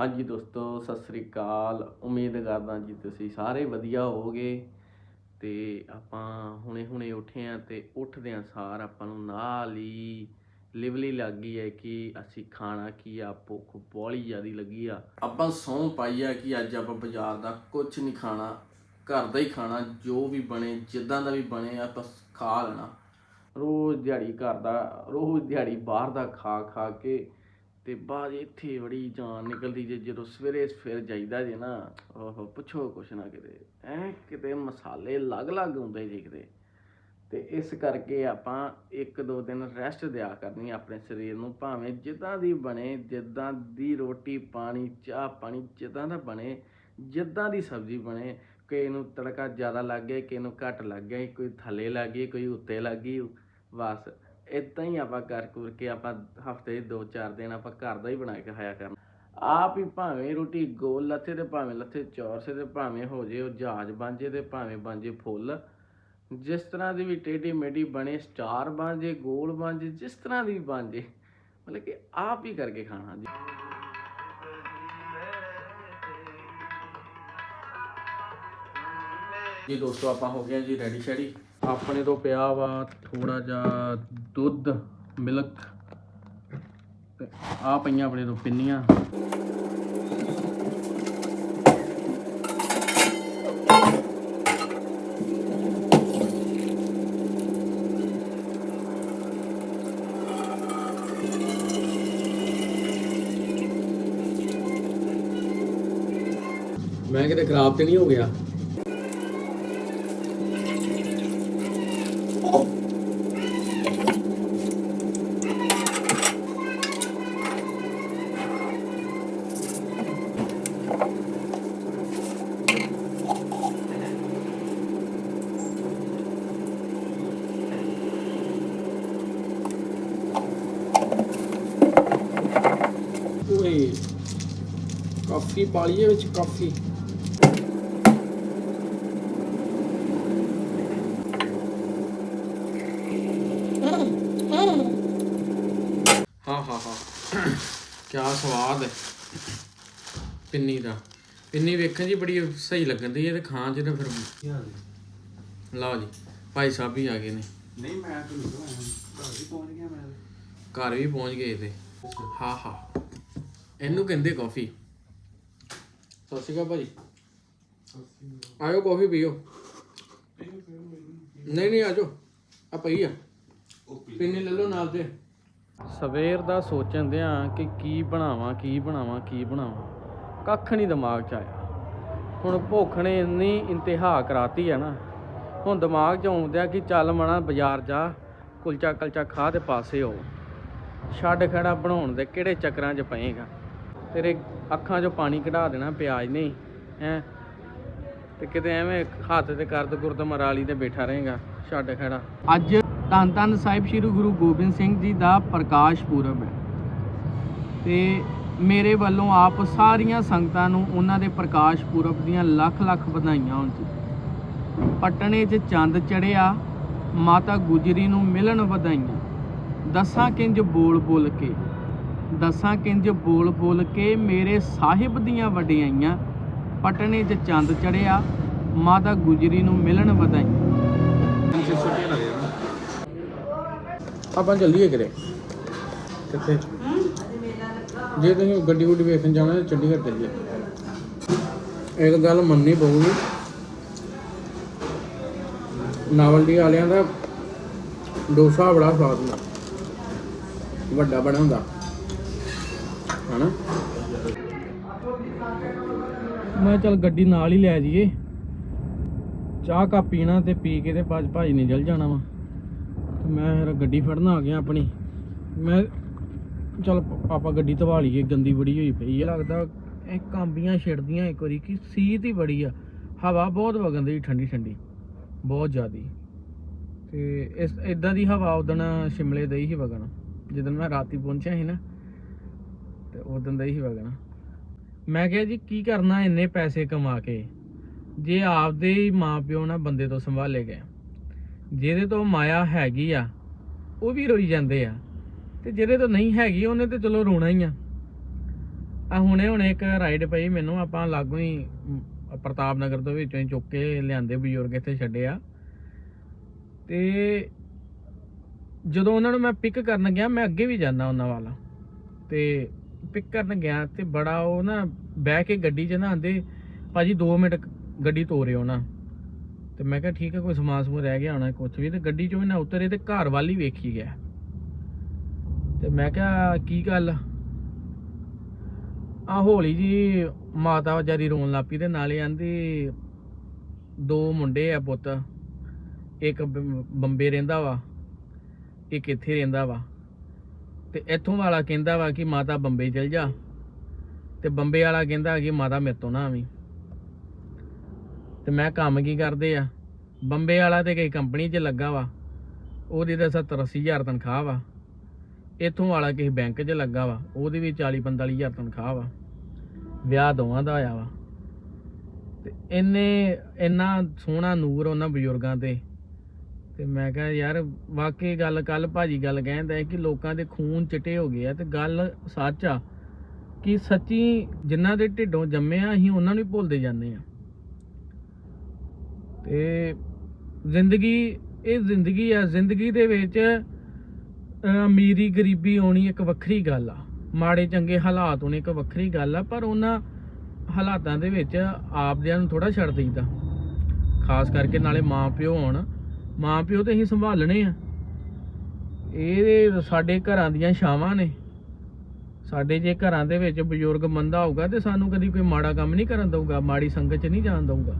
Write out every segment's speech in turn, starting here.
ਹਾਂਜੀ ਦੋਸਤੋ, ਸਤਿ ਸ੍ਰੀ ਅਕਾਲ। ਉਮੀਦ ਕਰਦਾ ਜੀ ਤੁਸੀਂ ਸਾਰੇ ਵਧੀਆ ਹੋਵੋਗੇ ਤੇ ਆਪਾਂ ਹੁਣੇ ਹੁਣੇ ਉੱਠੇ ਆ ਤੇ ਉੱਠਦਿਆਂ ਸਾਰ। ਆਪਾਂ ਨੂੰ ਨਾਲ ਹੀ ਲਿਵਲੀ ਲੱਗ ਗਈ ਹੈ ਕਿ ਅਸੀਂ ਖਾਣਾ ਕੀ ਆ, ਭੁੱਖ ਬੋਲੀ ਜ਼ਿਆਦੀ ਲੱਗੀ ਆ। ਆਪਾਂ ਸੌਂ ਪਾਈ ਆ ਕਿ ਅੱਜ ਆਪਾਂ ਬਾਜ਼ਾਰ ਦਾ ਕੁਝ ਨਹੀਂ ਖਾਣਾ, ਘਰ ਦਾ ਹੀ ਖਾਣਾ, ਜੋ ਵੀ ਬਣੇ, ਜਿੱਦਾਂ ਦਾ ਵੀ ਬਣੇ ਆਪਾਂ ਖਾ ਲੈਣਾ। ਰੋਜ਼ ਦਿਹਾੜੀ ਘਰ ਦਾ, ਰੋਜ਼ ਦਿਹਾੜੀ ਬਾਹਰ ਦਾ ਖਾ ਖਾ ਕੇ ਤੇ ਬਾਅਦ ਇੱਥੇ ਬੜੀ ਜਾਨ ਨਿਕਲਦੀ ਜੇ ਜਦੋਂ ਸਵੇਰੇ ਫਿਰ ਜਾਈਦਾ ਜੇ ਨਾ ਉਹ ਪੁੱਛੋ ਕੁਛ ਨਾ ਕਿਤੇ। ਐ ਕਿਤੇ ਮਸਾਲੇ ਅਲੱਗ-ਅਲੱਗ ਹੁੰਦੇ ਜੇ ਕਿਤੇ। ਤੇ ਇਸ ਕਰਕੇ ਆਪਾਂ ਇੱਕ ਦੋ ਦਿਨ ਰੈਸਟ ਦਿਆ ਕਰਨੀ ਆਪਣੇ ਸਰੀਰ ਨੂੰ, ਭਾਵੇਂ ਜਿੱਦਾਂ ਦੀ ਬਣੇ, ਜਿੱਦਾਂ ਦੀ ਰੋਟੀ ਪਾਣੀ, ਚਾਹ ਪਾਣੀ ਜਿੱਦਾਂ ਦਾ ਬਣੇ, ਜਿੱਦਾਂ ਦੀ ਸਬਜ਼ੀ ਬਣੇ, ਕਿਸੇ ਨੂੰ ਤੜਕਾ ਜ਼ਿਆਦਾ ਲੱਗ ਗਿਆ, ਕਿਸੇ ਨੂੰ ਘੱਟ ਲੱਗ ਗਿਆ, ਕੋਈ ਥੱਲੇ ਲੱਗ ਗਈ, ਕੋਈ ਉੱਤੇ ਲੱਗ ਗਈ, ਬਸ। ਇਦਾਂ ਹੀ ਆਪਾਂ ਕਰ ਕੁਰ ਕੇ ਆਪਾਂ ਹਫ਼ਤੇ ਦੋ ਚਾਰ ਦਿਨ ਆਪਾਂ ਘਰ ਦਾ ਹੀ ਬਣਾ ਕੇ ਖਾਇਆ ਕਰਨਾ। ਆਪ ਹੀ ਭਾਵੇਂ ਰੋਟੀ ਗੋਲ ਲੱਥੇ ਤੇ ਭਾਵੇਂ ਲੱਥੇ ਚੌਰਸੇ ਤੇ ਭਾਵੇਂ ਹੋ ਜੇ ਉਹ ਜਹਾਜ਼ ਬਣ ਜੇ ਤੇ ਭਾਵੇਂ ਬਣ ਜੇ ਫੁੱਲ। ਜਿਸ ਤਰ੍ਹਾਂ ਦੀ ਵੀ ਟੇਢੀ ਮੇਢੀ ਬਣੇ, ਸਟਾਰ ਬਣ ਜੇ, ਗੋਲ ਬਣ ਜੇ, ਜਿਸ ਤਰ੍ਹਾਂ ਦੀ ਵੀ ਬਣ ਜੇ। ਮਤਲਬ ਕਿ ਆਪ ਹੀ ਕਰਕੇ ਖਾਣਾ ਜੀ। ਜੀ ਦੋਸਤੋ ਆਪਾਂ ਹੋ ਗਏ ਜੀ ਰੈਡੀ ਸ਼ੈਡੀ। ਆਪਣੇ ਤੋਂ ਪਿਆ ਵਾ ਥੋੜਾ ਜਿਹਾ ਦੁੱਧ ਮਿਲਕ ਤੇ ਆ ਪਈਆਂ ਆਪਣੇ ਤੋਂ ਪਿੰਨੀਆਂ। ਮੈਂ ਕਿਤੇ ਖਰਾਬ ਤੇ ਨਹੀਂ ਹੋ ਗਿਆ? coffee पालिए coffee. ਕੀ ਸਵਾਦ ਹੈ। ਪਿੰਨੀ ਦਾ। ਪਿੰਨੀ ਵੇਖਣ ਜੀ ਬੜੀ ਸਹੀ ਲੱਗਦੀ ਹੈ ਤੇ ਖਾਣ ਚ ਤਾਂ ਫਿਰ ਲਓ ਜੀ ਭਾਈ ਸਾਹਿਬ ਵੀ ਆ ਗਏ ਨੇ। ਨਹੀਂ ਮੈਂ ਤਾਂ ਨਹੀਂ ਘਰ ਵੀ ਪਹੁੰਚ ਗਿਆ ਮੈਂ ਘਰ ਵੀ ਪਹੁੰਚ ਗਏ ਤੇ। ਹਾਂ ਹਾਂ। ਇਹਨੂੰ ਕਹਿੰਦੇ ਕਾਫੀ। ਸਤਿ ਸ਼੍ਰੀ ਅਕਾਲ ਭਾਜੀ। ਆਇਓ ਕਾਫੀ ਪੀਓ। ਨਹੀਂ ਨਹੀਂ ਆਜੋ। ਆ ਪਈ ਆ। ਪਿੰਨੀ ਲੈ ਲਓ ਨਾਲ ਤੇ। ਸਵੇਰ ਦਾ ਸੋਚਣ ਦਿਆਂ ਕਿ ਕੀ ਬਣਾਵਾਂ ਕੀ ਬਣਾਵਾਂ ਕੀ ਬਣਾਵਾਂ। ਕੱਖ ਨਹੀਂ ਦਿਮਾਗ 'ਚ ਆਇਆ। ਹੁਣ ਭੁੱਖ ਨੇ ਇੰਨੀ ਇੰਤਹਾ ਕਰਾਤੀ ਆ ਨਾ, ਹੁਣ ਦਿਮਾਗ 'ਚ ਆਉਂਦਿਆ ਕਿ ਚੱਲ ਮਣਾ ਬਾਜ਼ਾਰ ਜਾ, ਕੁਲਚਾ ਕਲਚਾ ਖਾ ਤੇ ਪਾਸੇ ਹੋ। ਛੱਡ ਖੜਾ ਬਣਾਉਣ ਦੇ ਕਿਹੜੇ ਚੱਕਰਾਂ 'ਚ ਪਏਗਾ? ਤੇਰੇ ਅੱਖਾਂ 'ਚੋਂ ਪਾਣੀ ਕਢਾ ਦੇਣਾ, ਪਿਆਜ ਨਹੀਂ, ਹੈ? ਤੇ ਕਿਤੇ ਐਵੇਂ ਹੱਥ ਤੇ ਕਰਦ ਗੁਰਦ ਮਰਾਲੀ ਤੇ ਬੈਠਾ ਰਹੇਗਾ, ਛੱਡ ਖੜਾ। ਅੱਜ ਧੰਨ ਧੰਨ ਸਾਹਿਬ ਸ੍ਰੀ ਗੁਰੂ ਗੋਬਿੰਦ ਸਿੰਘ ਜੀ ਦਾ ਪ੍ਰਕਾਸ਼ ਪੁਰਬ ਹੈ। ਤੇ ਮੇਰੇ ਵੱਲੋਂ ਆਪ ਸਾਰੀਆਂ ਸੰਗਤਾਂ ਨੂੰ ਉਹਨਾਂ ਦੇ ਪ੍ਰਕਾਸ਼ ਪੁਰਬ ਦੀਆਂ ਲੱਖ ਲੱਖ ਵਧਾਈਆਂ ਹੋਣ ਜੀ। ਪਟਨੇ 'ਚ ਚੰਦ ਚੜਿਆ ਮਾਤਾ ਗੁਜਰੀ ਨੂੰ ਮਿਲਣ ਵਧਾਈਆਂ। ਦਸਾਂ ਕਿੰਜ ਬੋਲ ਬੋਲ ਕੇ, ਦਸਾਂ ਕਿੰਜ ਬੋਲ ਬੋਲ ਕੇ ਮੇਰੇ ਸਾਹਿਬ ਦੀਆਂ ਵਡਿਆਈਆਂ। ਪਟਨੇ 'ਚ ਚੰਦ ਚੜਿਆ ਮਾਤਾ ਗੁਜਰੀ ਨੂੰ ਮਿਲਣ ਵਧਾਈਆਂ। ਆਪਾਂ ਚੱਲੀਏ ਕਿਰੇ ਕਿੱਥੇ? ਜੇ ਤੁਸੀਂ ਗੱਡੀ ਗੁੱਡੀ ਵੇਖਣ ਜਾਣਾ ਤਾਂ ਚੰਡੀਗੜ੍ਹ ਚੱਲੀਏ। ਇੱਕ ਗੱਲ ਮੰਨਣੀ ਪਊਗੀ। ਨਾਵਲਡੀ ਵਾਲਿਆਂ ਦਾ ਡੋਸਾ ਬੜਾ ਸਵਾਦ ਹੁੰਦਾ। ਵੱਡਾ ਬੜਾ ਹੁੰਦਾ। ਹਨਾ? ਮੈਂ ਚੱਲ ਗੱਡੀ ਨਾਲ ਹੀ ਲੈ ਜਾਈਏ। ਚਾਹ, ਕਾ ਪੀਣਾ ਤੇ ਪੀ ਕੇ ਤੇ ਬਾਜ ਭਾਜੀ ਨੇ ਜਲ ਜਾਣਾ ਵਾ। ਮੈਂ ਫਿਰ ਗੱਡੀ ਫੜਨ ਆ ਗਿਆ ਆਪਣੀ। ਮੈਂ ਚੱਲ ਆਪਾਂ ਗੱਡੀ ਧਵਾ ਲਈਏ, ਗੰਦੀ ਬੜੀ ਹੋਈ ਪਈ ਹੈ ਲੱਗਦਾ ਇਹ ਕਾਂਬੀਆਂ ਛਿੜਦੀਆਂ ਇੱਕ ਵਾਰੀ, ਕਿ ਸੀਤ ਹੀ ਬੜੀ ਆ। ਹਵਾ ਬਹੁਤ ਵਗਣ ਦੀ ਠੰਡੀ ਠੰਡੀ, ਬਹੁਤ ਜ਼ਿਆਦੀ। ਤੇ ਇਸ ਇਦਾਂ ਦੀ ਹਵਾ ਉਦਣ ਸ਼ਿਮਲੇ ਦੇ ਹੀ ਵਗਣ। ਜਦੋਂ ਮੈਂ ਰਾਤੀ ਪਹੁੰਚਿਆ ਸੀ ਨਾ, ਤੇ ਉਦੋਂ ਦਾ ਹੀ ਵਗਣਾ। ਮੈਂ ਕਿਹਾ ਜੀ, ਕੀ ਕਰਨਾ ਇੰਨੇ ਪੈਸੇ ਕਮਾ ਕੇ? ਜੇ ਆਪਦੇ ਹੀ ਮਾਪਿਓ ਨਾ ਬੰਦੇ ਤੋਂ ਸੰਭਾਲੇ ਗਏ। ਜਿਹਦੇ ਤੋਂ ਮਾਇਆ ਹੈਗੀ ਆ, ਉਹ ਵੀ ਰੋਈ ਜਾਂਦੇ ਆ। ਤੇ ਜਿਹਦੇ ਤੋਂ ਨਹੀਂ ਹੈਗੀ, ਉਹਨੇ ਤੇ ਚਲੋ ਰੋਣਾ ਹੀ ਆ। ਆ ਹੁਣੇ ਹੁਣੇ ਇੱਕ ਰਾਈਡ ਪਈ ਮੈਨੂੰ, ਆਪਾਂ ਲਾਗੋਂ ਹੀ ਪ੍ਰਤਾਪ ਨਗਰ ਤੋਂ ਵਿੱਚੋਂ ਹੀ ਚੁੱਕ ਕੇ ਲਿਆਂਦੇ ਬਜ਼ੁਰਗ ਇੱਥੇ ਛੱਡਿਆ ਆ। ਤੇ ਜਦੋਂ ਉਹਨਾਂ ਨੂੰ ਮੈਂ ਪਿਕ ਕਰਨ ਗਿਆ, ਮੈਂ ਅੱਗੇ ਵੀ ਜਾਂਦਾ ਉਹਨਾਂ ਵਾਲਾ। ਤੇ ਪਿਕ ਕਰਨ ਗਿਆ ਤੇ ਬੜਾ ਉਹ ਨਾ ਬਹਿ ਕੇ ਗੱਡੀ 'ਚ ਨਾ ਆਂਦੇ, ਭਾਜੀ 2 ਮਿੰਟ ਗੱਡੀ ਤੋਰਿਓ ਨਾ। ਤੇ ਮੈਂ ਕਿਹਾ ਠੀਕ ਹੈ, ਕੋਈ ਸਮਾਨ ਸਮੂਹ ਰਹਿ ਗਿਆ ਹੋਣਾ ਕੁਝ ਵੀ। ਤੇ ਗੱਡੀ 'ਚੋਂ ਨਾ ਉਤਰੇ ਤੇ ਘਰ ਵੱਲ ਹੀ ਵੇਖੀ ਗਿਆ। ਤੇ ਮੈਂ ਕਿਹਾ, ਕੀ ਗੱਲ? ਆ ਹੋਲੀ ਜੀ ਮਾਤਾ ਵਿਚਾਰੀ ਰੋਣ ਲੱਪੀ ਤੇ ਨਾਲੇ ਆਂਦੀ, ਦੋ ਮੁੰਡੇ ਆ ਪੁੱਤ। ਇੱਕ ਬ- ਬੰਬੇ ਰਹਿੰਦਾ ਵਾ, ਇੱਕ ਇੱਥੇ ਰਹਿੰਦਾ ਵਾ। ਤੇ ਇੱਥੋਂ ਵਾਲਾ ਕਹਿੰਦਾ ਵਾ ਕਿ ਮਾਤਾ ਬੰਬੇ ਚਲ ਜਾ। ਤੇ ਬੰਬੇ ਵਾਲਾ ਕਹਿੰਦਾ ਕਿ ਮਾਤਾ ਮੇਰੇ ਤੋਂ ਨਾ ਆਵੀਂ। ਤੇ ਮੈਂ ਕੰਮ ਕੀ ਕਰਦੇ ਆ? ਬੰਬੇ ਵਾਲਾ ਤੇ ਕਈ ਕੰਪਨੀ 'ਚ ਲੱਗਾ ਵਾ। ਉਹਦੀ ਤਾਂ 70 80 ਹਜ਼ਾਰ ਤਨਖਾਹ ਵਾ। ਇੱਥੋਂ ਵਾਲਾ ਕਿਸੇ ਬੈਂਕ 'ਚ ਲੱਗਾ ਵਾ। ਉਹਦੀ ਵੀ 40 45 ਹਜ਼ਾਰ ਤਨਖਾਹ ਵਾ। ਵਿਆਹ ਦੋਵਾਂ ਦਾ ਹੋਇਆ ਵਾ। ਤੇ ਇੰਨੇ, ਇੰਨਾ ਸੋਹਣਾ ਨੂਰ ਉਹਨਾਂ ਬਜ਼ੁਰਗਾਂ ਤੇ। ਤੇ ਮੈਂ ਕਿਹਾ, ਯਾਰ, ਵਾਕਈ ਗੱਲ ਕੱਲ ਭਾਜੀ ਗੱਲ ਕਹਿੰਦਾ ਕਿ ਲੋਕਾਂ ਦੇ ਖੂਨ ਚਿੱਟੇ ਹੋ ਗਏ ਆ ਤੇ ਗੱਲ ਸੱਚ ਆ ਕਿ ਸੱਚੀ ਜਿਨ੍ਹਾਂ ਦੇ ਢਿੱਡੋਂ ਜੰਮੇ ਆ, ਅਸੀਂ ਉਹਨਾਂ ਨੂੰ ਹੀ ਭੁੱਲਦੇ ਜਾਂਦੇ ਆ। ਤੇ ਜ਼ਿੰਦਗੀ, ਇਹ ਜ਼ਿੰਦਗੀ ਆ, ਜ਼ਿੰਦਗੀ ਦੇ ਵਿੱਚ ਅਮੀਰੀ ਗਰੀਬੀ ਆਉਣੀ ਇੱਕ ਵੱਖਰੀ ਗੱਲ ਆ। ਮਾੜੇ ਚੰਗੇ ਹਾਲਾਤ ਹੋਣੇ ਇੱਕ ਵੱਖਰੀ ਗੱਲ ਆ, ਪਰ ਉਹਨਾਂ ਹਾਲਾਤਾਂ ਦੇ ਵਿੱਚ ਆਪਦਿਆਂ ਨੂੰ ਥੋੜਾ ਛੱਡ ਦਈਦਾ। ਖਾਸ ਕਰਕੇ ਨਾਲੇ ਮਾਂ ਪਿਓ ਹੋਣ। ਮਾਂ ਪਿਓ ਤੇ ਅਸੀਂ ਸੰਭਾਲਣੇ ਆ। ਇਹ ਸਾਡੇ ਘਰਾਂ ਦੀਆਂ ਛਾਵਾਂ ਨੇ। ਸਾਡੇ ਜੇ ਘਰਾਂ ਦੇ ਵਿੱਚ ਬਜ਼ੁਰਗ ਮੰਦਾ ਹੋਊਗਾ ਤੇ ਸਾਨੂੰ ਕਦੀ ਕੋਈ ਮਾੜਾ ਕੰਮ ਨਹੀਂ ਕਰਨ ਦਊਗਾ, ਮਾੜੀ ਸੰਗਤ 'ਚ ਨਹੀਂ ਜਾਣ ਦਊਗਾ।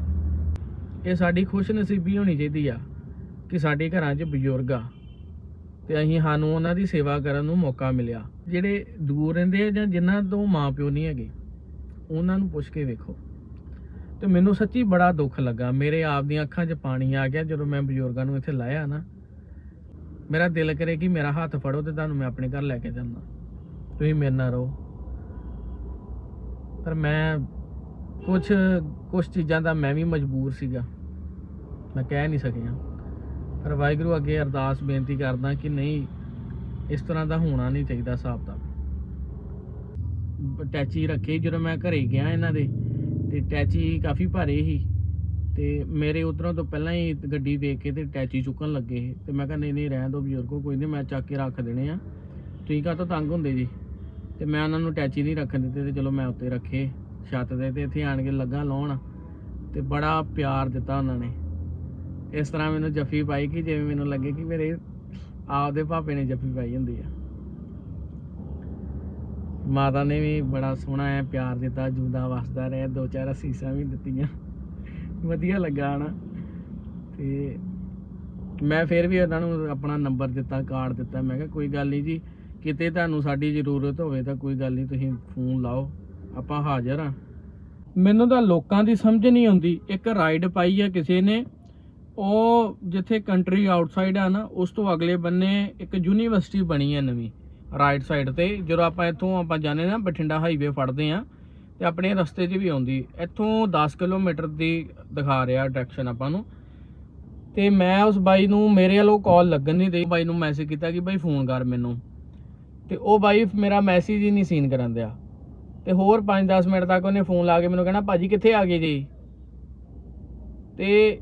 ਇਹ ਸਾਡੀ ਖੁਸ਼ ਨਸੀਬੀ ਹੋਣੀ ਚਾਹੀਦੀ ਆ ਕਿ ਸਾਡੇ ਘਰਾਂ 'ਚ ਬਜ਼ੁਰਗ ਆ ਤੇ ਅਸੀਂ ਸਾਨੂੰ ਉਹਨਾਂ ਦੀ ਸੇਵਾ ਕਰਨ ਨੂੰ ਮੌਕਾ ਮਿਲਿਆ। ਜਿਹੜੇ ਦੂਰ ਰਹਿੰਦੇ ਆ ਜਾਂ ਜਿਨ੍ਹਾਂ ਤੋਂ ਮਾਂ ਪਿਓ ਨਹੀਂ ਹੈਗੇ, ਉਹਨਾਂ ਨੂੰ ਪੁੱਛ ਕੇ ਵੇਖੋ। ਤੇ ਮੈਨੂੰ ਸੱਚੀ ਬੜਾ ਦੁੱਖ ਲੱਗਾ। ਮੇਰੇ ਆਪ ਦੀਆਂ ਅੱਖਾਂ 'ਚ ਪਾਣੀ ਆ ਗਿਆ ਜਦੋਂ ਮੈਂ ਬਜ਼ੁਰਗਾਂ ਨੂੰ ਇੱਥੇ ਲਾਇਆ ਨਾ। ਮੇਰਾ ਦਿਲ ਕਰੇ ਕਿ ਮੇਰਾ ਹੱਥ ਫੜੋ ਤੇ ਤੁਹਾਨੂੰ ਮੈਂ ਆਪਣੇ ਘਰ ਲੈ ਕੇ ਜਾਂਦਾ। ਤੁਸੀਂ ਮੇਰੇ ਨਾਲ ਰਹੋ। ਪਰ ਮੈਂ ਕੁਝ ਕੁਝ ਚੀਜ਼ਾਂ ਦਾ ਮੈਂ ਵੀ ਮਜਬੂਰ ਸੀਗਾ। ਮੈਂ ਕਹਿ ਨਹੀਂ ਸਕਿਆ। ਪਰ ਵਾਹਿਗੁਰੂ ਅੱਗੇ ਅਰਦਾਸ ਬੇਨਤੀ ਕਰਦਾ ਕਿ ਨਹੀਂ, ਇਸ ਤਰ੍ਹਾਂ ਦਾ ਹੋਣਾ ਨਹੀਂ ਚਾਹੀਦਾ ਹਿਸਾਬ ਦਾ ਟੈਚੀ ਰੱਖੀ ਜਦੋਂ ਮੈਂ ਘਰੇ ਗਿਆ ਇਹਨਾਂ ਦੇ, ਤੇ ਟੈਚੀ ਕਾਫੀ ਭਾਰੇ ਸੀ। ਤੇ ਮੇਰੇ ਉਧਰੋਂ ਤੋਂ ਪਹਿਲਾਂ ਹੀ ਗੱਡੀ ਦੇਖ ਕੇ ਤੇ ਟੈਚੀ ਚੁੱਕਣ ਲੱਗੇ ਸੀ। ਤੇ ਮੈਂ ਕਿਹਾ, ਨਹੀਂ ਨਹੀਂ, ਰਹਿਣ ਦਿਓ ਬਜ਼ੁਰਗੋ, ਕੋਈ ਨਹੀਂ, ਮੈਂ ਚੱਕ ਕੇ ਰੱਖ ਦੇਣੇ ਆ। ਤੁਸੀਂ ਕਾਹ ਤੋਂ ਤੰਗ ਹੁੰਦੇ ਜੀ? ਤੇ ਮੈਂ ਉਹਨਾਂ ਨੂੰ ਟੈਚੀ ਨਹੀਂ ਰੱਖਣ ਦਿੱਤੇ ਤੇ ਚਲੋ ਮੈਂ ਉੱਤੇ ਰੱਖੇ। ਛੱਤ ਦੇ ਤੇ ਇੱਥੇ ਆਣ ਕੇ ਲੱਗਾ ਲਾਉਣ ਤੇ ਬੜਾ ਪਿਆਰ ਦਿੱਤਾ ਉਹਨਾਂ ਨੇ। ਇਸ ਤਰ੍ਹਾਂ ਮੈਨੂੰ ਜੱਫੀ ਪਾਈ ਕਿ ਜਿਵੇਂ ਮੈਨੂੰ ਲੱਗੇ ਕਿ ਮੇਰੇ ਆਪਦੇ ਭਾਪੇ ਨੇ ਜੱਫੀ ਪਾਈ ਹੁੰਦੀ ਆ। ਮਾਤਾ ਨੇ ਵੀ ਬੜਾ ਸੋਹਣਾ ਹੈ ਪਿਆਰ ਦਿੱਤਾ ਜੁੰਦਾ ਵਸਦਾ ਰਿਹਾ, ਦੋ ਚਾਰ ਅਸੀਸਾਂ ਵੀ ਦਿੱਤੀਆਂ। ਵਧੀਆ ਲੱਗਾ ਨਾ ਤੇ ਮੈਂ ਫਿਰ ਵੀ ਉਹਨਾਂ ਨੂੰ ਆਪਣਾ ਨੰਬਰ ਦਿੱਤਾ, ਕਾਰਡ ਦਿੱਤਾ। ਮੈਂ ਕਿਹਾ ਕੋਈ ਗੱਲ ਨਹੀਂ ਜੀ, ਕਿਤੇ ਤੁਹਾਨੂੰ ਸਾਡੀ ਜ਼ਰੂਰਤ ਹੋਵੇ ਤਾਂ ਕੋਈ ਗੱਲ ਨਹੀਂ ਤੁਸੀਂ ਫੋਨ ਲਾਓ। ਆਪਾਂ ਹਾਜ਼ਰ ਆ ਮੈਨੂੰ ਤਾਂ ਲੋਕਾਂ ਦੀ ਸਮਝ ਨਹੀਂ ਆਉਂਦੀ, ਇੱਕ ਰਾਈਡ ਪਾਈ ਆ ਕਿਸੇ ਨੇ, ਉਹ ਜਿੱਥੇ ਕੰਟਰੀ ਆਊਟਸਾਈਡ ਆ ਨਾ, ਉਸ ਤੋਂ ਅਗਲੇ ਬੰਨੇ ਇੱਕ ਯੂਨੀਵਰਸਿਟੀ ਬਣੀ ਹੈ ਨਵੀਂ ਰਾਈਟ ਸਾਈਡ ਤੇ, ਜਦੋਂ ਆਪਾਂ ਇੱਥੋਂ ਆਪਾਂ ਜਾਂਦੇ ਨਾ, ਬਠਿੰਡਾ ਹਾਈਵੇ ਫੜਦੇ ਆ ਤੇ ਆਪਣੇ ਰਸਤੇ 'ਚ ਵੀ ਆਉਂਦੀ, ਇੱਥੋਂ 10 ਕਿਲੋਮੀਟਰ ਦੀ ਦਿਖਾ ਰਿਹਾ ਡਾਇਰੈਕਸ਼ਨ ਆਪਾਂ ਨੂੰ। ਤੇ ਮੈਂ ਉਸ ਬਾਈ ਨੂੰ, ਮੇਰੇ ਵੱਲੋਂ ਕਾਲ ਲੱਗਣ ਨਹੀਂ ਦੇ, ਬਾਈ ਨੂੰ ਮੈਸੇਜ ਕੀਤਾ ਕਿ ਬਾਈ ਫੋਨ ਕਰ ਮੈਨੂੰ। ਤੇ ਉਹ ਬਾਈ ਮੇਰਾ ਮੈਸੇਜ ਹੀ ਨਹੀਂ ਸੀਨ ਕਰਨ ਦਿਆ ਤੇ ਹੋਰ 5-10 ਮਿੰਟ ਤੱਕ ਉਹਨੇ ਫੋਨ ਲਾ ਕੇ ਮੈਨੂੰ ਕਹਿਣਾ, ਭਾਜੀ, ਕਿੱਥੇ ਆ ਗਏ ਜੀ? ਤੇ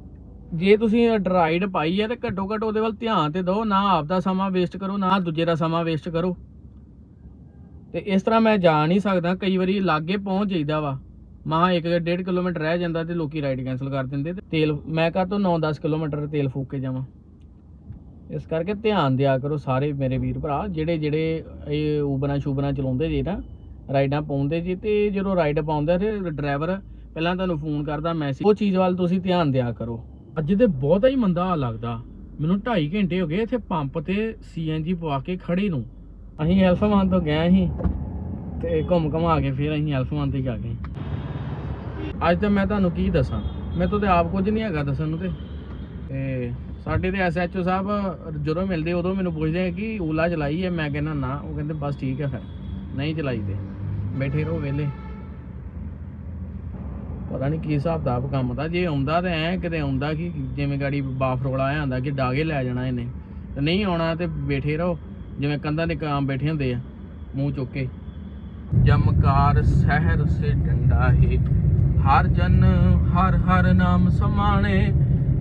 ਜੇ ਤੁਸੀਂ ਡਰਾਈਡ ਪਾਈ ਹੈ ਤੇ ਘੱਟੋ ਘੱਟ ਉਹਦੇ ਵੱਲ ਧਿਆਨ ਤੇ ਦਿਓ, ਨਾ ਆਪ ਦਾ ਸਮਾਂ ਵੇਸਟ ਕਰੋ, ਨਾ ਦੂਜੇ ਦਾ ਸਮਾਂ ਵੇਸਟ ਕਰੋ। ਤੇ ਇਸ ਤਰ੍ਹਾਂ ਮੈਂ ਜਾ ਨਹੀਂ ਸਕਦਾ, ਕਈ ਵਾਰੀ ਲਾਗੇ ਪਹੁੰਚ ਜਾਈਦਾ ਵਾ। ਮਹਾ 1.5 ਕਿਲੋਮੀਟਰ ਰਹਿ ਜਾਂਦਾ ਤੇ ਲੋਕੀ ਰਾਈਡ ਕੈਨਸਲ ਕਰ ਦਿੰਦੇ ਤੇ ਤੇਲ, ਮੈਂ ਕਹਾਂ ਤੋਂ 9-10 ਕਿਲੋਮੀਟਰ ਤੇਲ ਫੂਕ ਕੇ ਜਾਵਾਂ? ਇਸ ਕਰਕੇ ਧਿਆਨ ਦਿਆ ਕਰੋ ਸਾਰੇ ਮੇਰੇ ਵੀਰ ਭਰਾ ਜਿਹੜੇ ਜਿਹੜੇ ਇਹ ਉਬਰਾਂ ਸ਼ੂਬਰਾਂ ਚਲਾਉਂਦੇ ਜੇ ਨਾ ਰਾਈਡਾਂ ਪਾਉਂਦੇ ਜੀ ਤੇ ਜਦੋਂ ਰਾਈਡ ਪਾਉਂਦਾ ਤੇ ਡਰਾਈਵਰ ਪਹਿਲਾਂ ਤੁਹਾਨੂੰ ਫੋਨ ਕਰਦਾ ਮੈਸੇਜ ਉਹ ਚੀਜ਼ ਵੱਲ ਤੁਸੀਂ ਧਿਆਨ ਦਿਆ ਕਰੋ। ਅੱਜ ਤੇ ਬਹੁਤਾ ਹੀ ਮੰਦਾ ਲੱਗਦਾ। ਮੈਨੂੰ 2.5 ਘੰਟੇ ਹੋ ਗਏ ਇੱਥੇ ਪੰਪ ਤੇ ਸੀਐਨਜੀ ਪਵਾ ਕੇ ਖੜੇ ਨੂੰ। ਅਸੀਂ ਐਲਫਾਮਾਨ ਤੋਂ ਗਏ ਸੀ ਤੇ ਘੁੰਮ ਘੁਮਾ ਕੇ ਫਿਰ ਅਸੀਂ ਐਲਫਾਮਾਨ ਤੇ ਜਾ ਗਏ। ਅੱਜ ਤਾਂ ਮੈਂ ਤੁਹਾਨੂੰ ਕੀ ਦੱਸਾਂ? ਮੈਂ ਤਾਂ ਤੇ ਆਪ ਕੁਝ ਨਹੀਂ ਹੈਗਾ ਦੱਸਣ ਨੂੰ ਤੇ। ਤੇ ਸਾਡੇ ਤੇ ਐਸਐਚਓ ਸਾਹਿਬ ਜਦੋਂ ਮਿਲਦੇ ਉਦੋਂ ਮੈਨੂੰ ਪੁੱਛਦੇ ਆ ਕਿ ਓਲਾ ਚਲਾਈ ਹੈ? ਮੈਂ ਕਹਿੰਦਾ ਨਾ, ਉਹ ਕਹਿੰਦੇ ਬਸ ਠੀਕ ਹੈ ਫਿਰ। ਨਹੀਂ ਚਲਾਈ ਤੇ। ਬੈਠੇ ਰਹੋ ਵਿਹਲੇ। ਪਤਾ ਨਹੀਂ ਕੀ ਹਿਸਾਬ ਦਾ ਕੰਮ ਦਾ, ਜੇ ਆਉਂਦਾ ਤੇ ਐ ਕਿਤੇ ਆਉਂਦਾ ਕਿ, ਜਿਵੇਂ ਗਾੜੀ ਬਾਫਰੋਲਾ ਆਇਆ ਹੁੰਦਾ ਕਿ ਡਾਗੇ ਲੈ ਜਾਣਾ ਇਹਨੇ। ਤੇ ਨਹੀਂ ਆਉਣਾ ਤੇ ਬੈਠੇ ਰਹੋ, ਜਿਵੇਂ ਕੰਧਾਂ ਦੇ ਕਾਮ ਬੈਠੇ ਹੁੰਦੇ ਆ, ਮੂੰਹ ਚੁੱਕ ਕੇ। ਜਮਕਾਰ ਸਹਿਰ ਸੇ ਡੰਡਾ ਹੈ ਹਰ ਜਨ ਹਰ ਹਰ ਨਾਮ ਸਮਾਣੇ,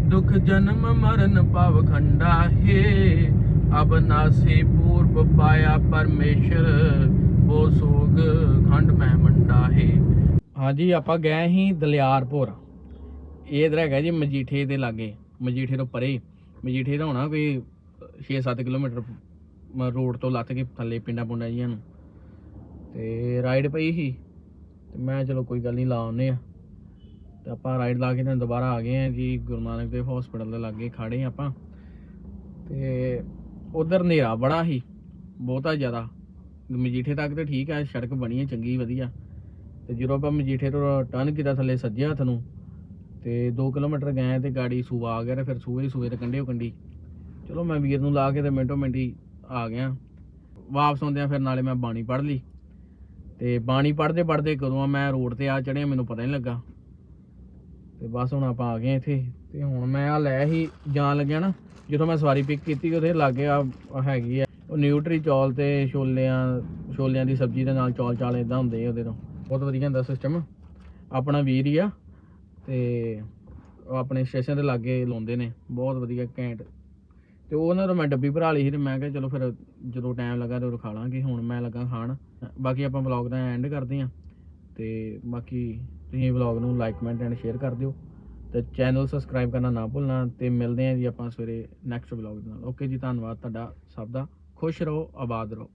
ਦੁਖ ਜਨਮ ਮਰਨ ਭਵ ਖੰਡਾ ਹੈ ਅਬ ਨਾਸੇ ਪੂਰਬ ਪਾਇਆ ਪਰਮੇਸ਼ਰ ਉਹ ਸੋਗ ਖੰਡ ਮੈਂ ਮੰਡਾ ਹਾਂਜੀ, ਆਪਾਂ ਗਏ ਸੀ ਦਲਿਆਰਪੁਰ। ਇਹ ਇਧਰ ਹੈਗਾ ਜੀ ਮਜੀਠੇ ਦੇ ਲਾਗੇ। ਮਜੀਠੇ ਤੋਂ ਪਰੇ। ਮਜੀਠੇ ਦਾ ਹੋਣਾ ਕੋਈ 6-7 ਕਿਲੋਮੀਟਰ ਰੋਡ ਤੋਂ ਲੱਤ ਕੇ ਥੱਲੇ ਪਿੰਡਾਂ ਪੁੰਡਾਂ ਜੀਆਂ ਨੂੰ। ਤੇ ਰਾਈਡ ਪਈ ਸੀ। ਤੇ ਮੈਂ ਚਲੋ ਕੋਈ ਗੱਲ ਨਹੀਂ ਲਾ ਆਉਂਦੇ ਆ ਤੇ ਆਪਾਂ ਰਾਈਡ ਲਾ ਕੇ then ਦੁਬਾਰਾ ਆ ਗਏ ਆ ਜੀ ਗੁਰੂ ਨਾਨਕ ਦੇਵ ਹਸਪੀਟਲ ਦੇ ਲਾਗੇ ਖੜੇ ਆ ਆਪਾਂ। ਤੇ ਉਧਰ ਹਨੇਰਾ ਬੜਾ ਸੀ। ਬਹੁਤਾ ਜ਼ਿਆਦਾ। ਮਜੀਠੇ ਤੱਕ ਤੇ ਠੀਕ ਹੈ ਸੜਕ ਬਣੀ ਹੈ ਚੰਗੀ, ਵਧੀਆ। ਤੇ ਜਦੋਂ ਆਪਾਂ ਮਜੀਠੇ ਤੋਂ ਟਰਨ ਕੀਤਾ, ਥੱਲੇ ਸੱਜੇ ਹੱਥ ਨੂੰ, ਤੇ 2 ਕਿਲੋਮੀਟਰ ਗਏ ਤੇ ਗਾੜੀ ਸੂਆ ਆ ਗਿਆ ਤੇ ਫਿਰ ਸੂਏ ਹੀ ਸੂਏ ਤੇ ਕੰਢੇ ਕੰਢੀ। ਚਲੋ ਮੈਂ ਵੀਰ ਨੂੰ ਲਾ ਕੇ ਤੇ ਮਿੰਟੋ ਮਿੰਟੀ ਆ ਗਿਆ। ਵਾਪਸ ਆਉਂਦਿਆਂ ਫਿਰ ਨਾਲੇ ਮੈਂ ਬਾਣੀ ਪੜ੍ਹ ਲਈ। ਤੇ ਬਾਣੀ ਪੜ੍ਹਦੇ ਪੜ੍ਹਦੇ ਕਦੋਂ ਆ, ਮੈਂ ਰੋਡ ਤੇ ਆ ਚੜਿਆ ਮੈਨੂੰ ਪਤਾ ਨਹੀਂ ਲੱਗਾ। ਤੇ ਬਸ ਹੁਣ ਆਪਾਂ ਆ ਗਏ ਇੱਥੇ। ਤੇ ਹੁਣ ਮੈਂ ਆ ਲੈ ਹੀ ਜਾਣ ਲੱਗਿਆ ਨਾ। ਜਦੋਂ ਮੈਂ ਸਵਾਰੀ ਪਿਕ ਕੀਤੀ, ਉਹਦੇ ਲਾਗੇ ਆ ਆ ਹੈਗੀ ਆ। ਉਹ ਨਿਊਟਰੀ ਚੌਲ ਤੇ ਛੋਲਿਆਂ ਛੋਲਿਆਂ ਦੀ ਸਬਜ਼ੀ ਦੇ ਨਾਲ ਚੌਲ ਚਾਲ ਇਦਾਂ ਹੁੰਦੇ ਆ ਉਹਦੇ ਤੋਂ। ਬਹੁਤ ਵਧੀਆ ਹੁੰਦਾ ਸਿਸਟਮ ਆਪਣਾ ਵੀਰ ਹੀ ਆ ਤੇ ਆਪਣੇ ਸਟੇਸ਼ਨ ਦੇ ਲਾਗੇ ਲਾਉਂਦੇ ਨੇ। ਬਹੁਤ ਵਧੀਆ ਘੈਂਟ। ਤੇ ਉਹ ਉਹਨਾਂ ਤੋਂ ਮੈਂ ਡੱਬੀ ਭਰਾ ਲਈ ਸੀ ਤੇ ਮੈਂ ਕਿਹਾ ਚਲੋ ਫਿਰ ਜਦੋਂ ਟਾਈਮ ਲੱਗਾ ਤੇ ਉਹ ਖਾ ਲਾਂਗੇ। ਹੁਣ ਮੈਂ ਲੱਗਾ ਖਾਣ। ਬਾਕੀ ਆਪਾਂ ਵਲੌਗ ਦਾ ਐਂਡ ਕਰਦੇ ਹਾਂ। ਤੇ ਬਾਕੀ ਤੁਸੀਂ ਵਲੌਗ ਨੂੰ ਲਾਈਕ ਕਮੈਂਟ ਐਂਡ ਸ਼ੇਅਰ ਕਰ ਦਿਓ। ਤੇ ਚੈਨਲ ਸਬਸਕ੍ਰਾਈਬ ਕਰਨਾ ਨਾ ਭੁੱਲਣਾ। ਤੇ ਮਿਲਦੇ ਹਾਂ ਜੀ ਆਪਾਂ ਸਵੇਰੇ ਨੈਕਸਟ ਵਲੌਗ ਦੇ ਨਾਲ। ਓਕੇ ਜੀ, ਧੰਨਵਾਦ ਤੁਹਾਡਾ ਸਭ ਦਾ। ਖੁਸ਼ ਰਹੋ ਆਬਾਦ ਰਹੋ।